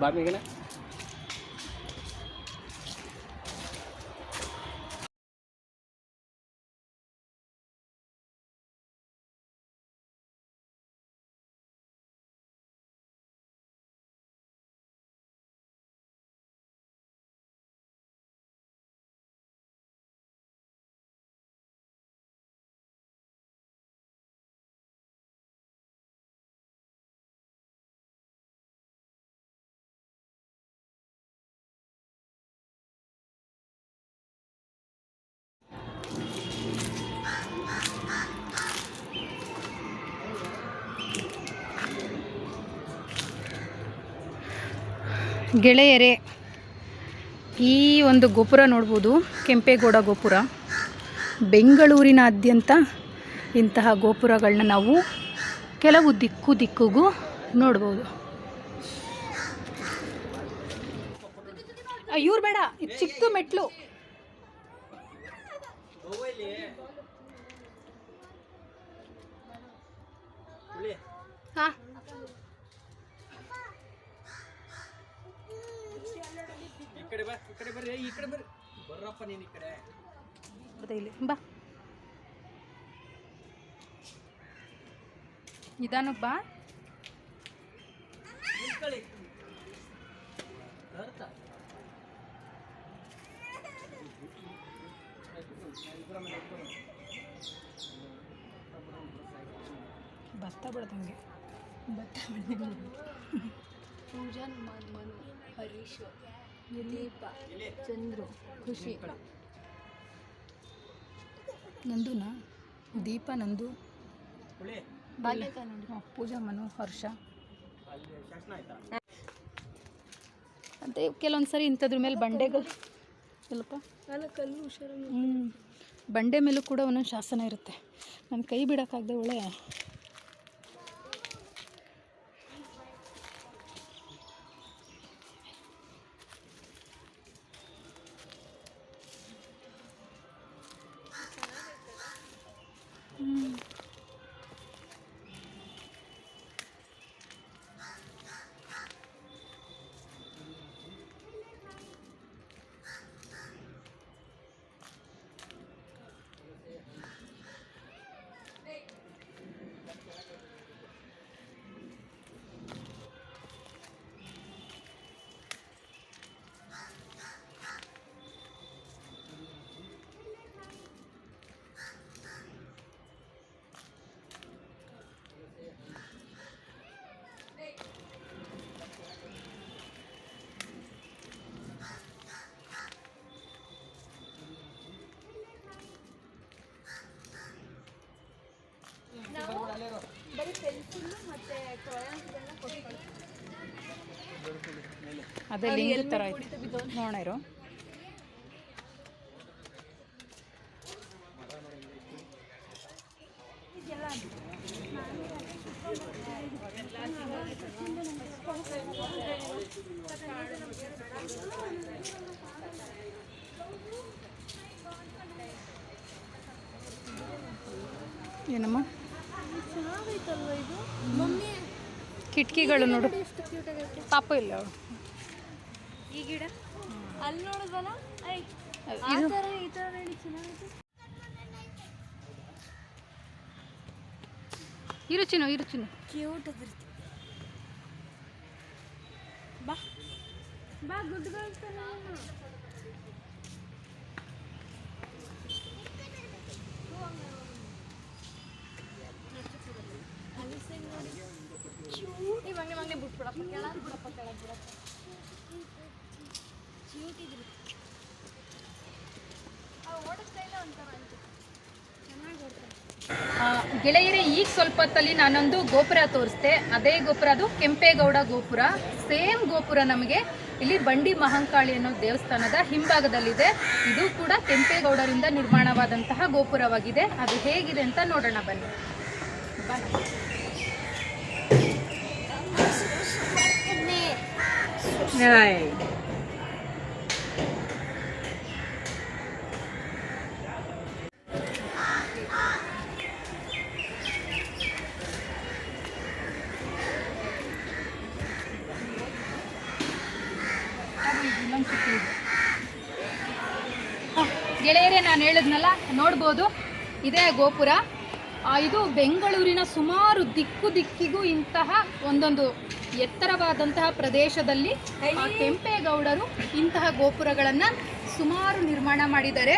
बाद में क्या ಗೆಳೆಯರೇ, ಈ ಒಂದು ಗೋಪುರ ನೋಡ್ಬೋದು, ಕೆಂಪೇಗೌಡ ಗೋಪುರ. ಬೆಂಗಳೂರಿನಾದ್ಯಂತ ಇಂತಹ ಗೋಪುರಗಳನ್ನ ನಾವು ಕೆಲವು ದಿಕ್ಕು ದಿಕ್ಕಿಗೂ ನೋಡ್ಬೋದು. ಇವ್ರು ಬೇಡ, ಇದು ಚಿಕ್ಕ ಮೆಟ್ಲು. ಹಾ. ಈ ಕಡೆ ಬರ್ರಿ ಈ ಕಡೆ ಬರ್ರಿ. ಬರ್ರಪ್ಪ ನೀನು ಈ ಕಡೆ. ಬರ್ತಾ ಇಲ್ಲಿ ಬಾ. ನಿಧಾನಕ್ಕೆ ಬಾ. ನಿಂತ್ಕೊಳ್ಳಿ. ಬರ್ತಾ. ಭತ್ತ ಬಿಡ್ದಂಗೆ ಪೂಜಾ ಮನ್- ಮನು ಹರೀಶ್. ದೀಪ ಚಂದ್ರು ಖುಷಿ. ನಂದುನಾ? ದೀಪ ನಂದು. ಪೂಜಾ ಮನು ಹರ್ಷ. ಅದೇ ಕೆಲವೊಂದು ಸರಿ ಇಂಥದ್ರ ಮೇಲೆ ಬಂಡೆಗಳು. ಸ್ವಲ್ಪ ಕಲ್ಲು ಹುಷಾರು ಹ್ಞೂ ಬಂಡೆ ಮೇಲೂ ಕೂಡ ಒಂದೊಂದು ಶಾಸನ ಇರುತ್ತೆ. ನನ್ನ ಕೈ ಬಿಡೋಕ್ಕಾಗದೆ ಒಳ್ಳೆ ಅದೇ ಲಿಂಗ ಥರ ಐತೆ ನೋಡೋಣ ಇರು ಏನಮ್ಮ? ಚೆನ್ನಾಗೈತಲ್ವ ಇದು? ಮಮ್ಮಿ ಕಿಟಕಿಗಳು ನೋಡು. ಎಷ್ಟು ಕ್ಯೂಟ್ ಆಗೈತೆ ಪಾಪ ಇಲ್ಲ. ಅವಳು ಈ ಗಿಡ? ಅಲ್ಲಿ ನೋಡಿದ್ವಲ್ಲ ಐ ಆ ಥರ ಈ ಥರ ಚೆನ್ನಾಗೈತೆ ಇರು ಚಿನ್ನು ಇರು ಚಿನ್ನು. ಕ್ಯೂಟ್ ಅದಿರ್ತಿ ಬಾ. ಬಾ ಗುಡ್ ಬರ್ತಲ್ಲ ನೋಡಿ ಮಂಗೆ ಇವಾಗ ಬಿಟ್ಬಿಡಪ್ಪ ಕೆಳಗೆ ಬಿಡಪ್ಪ ಗೆಳೆಯರೇ, ಈಗ ಸ್ವಲ್ಪ ಹೊತ್ತಲ್ಲಿ ನಾನೊಂದು ಗೋಪುರ ತೋರಿಸ್ದೆ ಅದೇ ಗೋಪುರ ಅದು ಕೆಂಪೇಗೌಡ ಗೋಪುರ. ಸೇಮ್ ಗೋಪುರ ನಮಗೆ ಇಲ್ಲಿ ಬಂಡಿ ಮಹಂಕಾಳಿ ಅನ್ನೋ ದೇವಸ್ಥಾನದ ಹಿಂಭಾಗದಲ್ಲಿದೆ. ಇದು ಕೂಡ ಕೆಂಪೇಗೌಡರಿಂದ ನಿರ್ಮಾಣವಾದಂತಹ ಗೋಪುರವಾಗಿದೆ. ಅದು ಹೇಗಿದೆ ಅಂತ ನೋಡೋಣ, ಬನ್ನಿ. ಬನ್ನಿ ಗೆಳೆಯರೇ, ನಾನು ಹೇಳಿದ್ನಲ್ಲ, ನೋಡ್ಬೋದು. ಇದೇ ಗೋಪುರ. ಇದು ಬೆಂಗಳೂರಿನ ಸುಮಾರು ದಿಕ್ಕು ದಿಕ್ಕಿಗೂ ಇಂತಹ ಒಂದೊಂದು ಎತ್ತರವಾದಂತಹ ಪ್ರದೇಶದಲ್ಲಿ ಕೆಂಪೇಗೌಡರು ಇಂತಹ ಗೋಪುರಗಳನ್ನು ಸುಮಾರು ನಿರ್ಮಾಣ ಮಾಡಿದ್ದಾರೆ.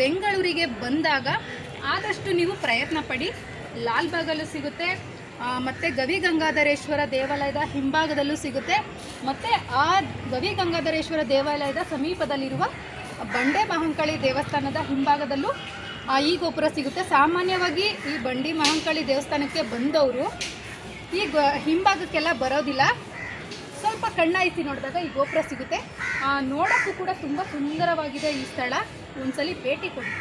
ಬೆಂಗಳೂರಿಗೆ ಬಂದಾಗ ಆದಷ್ಟು ನೀವು ಪ್ರಯತ್ನ ಪಡಿ. ಲಾಲ್ಬಾಗಲ್ಲೂ ಸಿಗುತ್ತೆ. ಮತ್ತೆ ಗವಿ ಗಂಗಾಧರೇಶ್ವರ ದೇವಾಲಯದ ಹಿಂಭಾಗದಲ್ಲೂ ಸಿಗುತ್ತೆ. ಮತ್ತು ಆ ಗವಿ ಗಂಗಾಧರೇಶ್ವರ ದೇವಾಲಯದ ಸಮೀಪದಲ್ಲಿರುವ ಬಂಡೆ ಮಹಂಕಳಿ ದೇವಸ್ಥಾನದ ಹಿಂಭಾಗದಲ್ಲೂ ಈ ಗೋಪುರ ಸಿಗುತ್ತೆ. ಸಾಮಾನ್ಯವಾಗಿ ಈ ಬಂಡಿ ಮಹಂಕಳಿ ದೇವಸ್ಥಾನಕ್ಕೆ ಬಂದವರು ಈ ಹಿಂಭಾಗಕ್ಕೆಲ್ಲ ಬರೋದಿಲ್ಲ. ಸ್ವಲ್ಪ ಕಣ್ಣಾಯಿಸಿ ನೋಡಿದಾಗ ಈ ಗೋಪುರ ಸಿಗುತ್ತೆ. ನೋಡೋಕ್ಕೂ ಕೂಡ ತುಂಬ ಸುಂದರವಾಗಿದೆ ಈ ಸ್ಥಳ. ಒಂದ್ಸಲಿ ಭೇಟಿ ಕೊಡಿ.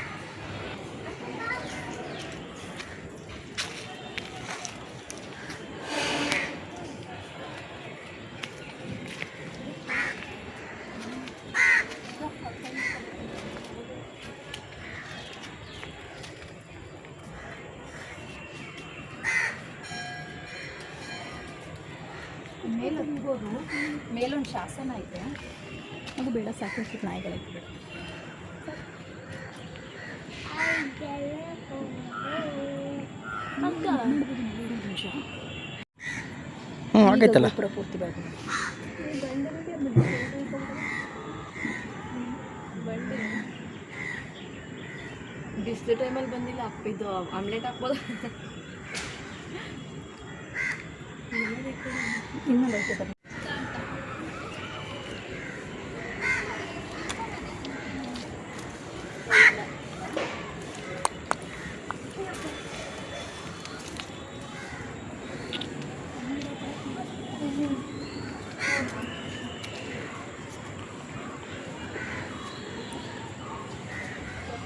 ಮೇಲೋದು ಮೇಲೊಂದು ಶಾಸನ ಐತೆ. ಅದು ಬೇಡ ಸಾಕಷ್ಟು ನಾಯಿಗಳೈತೆ ಬೇಡ. ಹ್ಞೂ ಆಗೈತಲ್ಲ. ಪೂರ್ತಿ ಬೇಡ ಬಿಸಿಲು ಟೈಮಲ್ಲಿ ಬಂದಿಲ್ಲ ಅಪ್ಪಿದ್ದು ಆಮ್ಲೆಟ್ ಹಾಕ್ಬೋದು? ಇನ್ನೊಂದು ಐತೆ ಬನ್ನಿ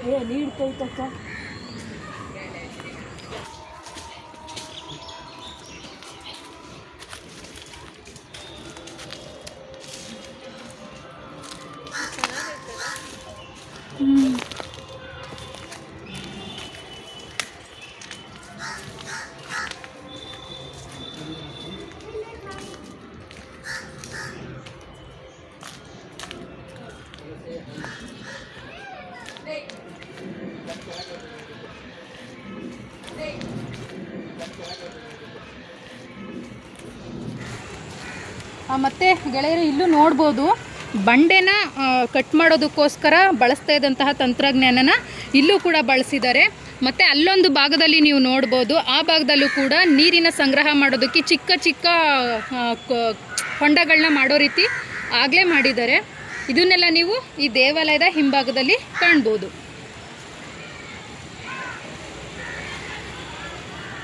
ಏ ನೀಡ್ತೈತಕ್ಕ ಮತ್ತೆ ಗೆಳೆಯರು ಇಲ್ಲೂ ನೋಡ್ಬೋದು. ಬಂಡೆನ ಕಟ್ ಮಾಡೋದಕ್ಕೋಸ್ಕರ ಬಳಸ್ತಾ ಇದ್ದಂತಹ ತಂತ್ರಜ್ಞಾನನ ಇಲ್ಲೂ ಕೂಡ ಬಳಸಿದ್ದಾರೆ. ಮತ್ತು ಅಲ್ಲೊಂದು ಭಾಗದಲ್ಲಿ ನೀವು ನೋಡ್ಬೋದು, ಆ ಭಾಗದಲ್ಲೂ ಕೂಡ ನೀರಿನ ಸಂಗ್ರಹ ಮಾಡೋದಕ್ಕೆ ಚಿಕ್ಕ ಚಿಕ್ಕ ಹೊಂಡಗಳನ್ನ ಮಾಡೋ ರೀತಿ ಆಗಲೇ ಮಾಡಿದ್ದಾರೆ. ಇದನ್ನೆಲ್ಲ ನೀವು ಈ ದೇವಾಲಯದ ಹಿಂಭಾಗದಲ್ಲಿ ಕಾಣ್ಬೋದು.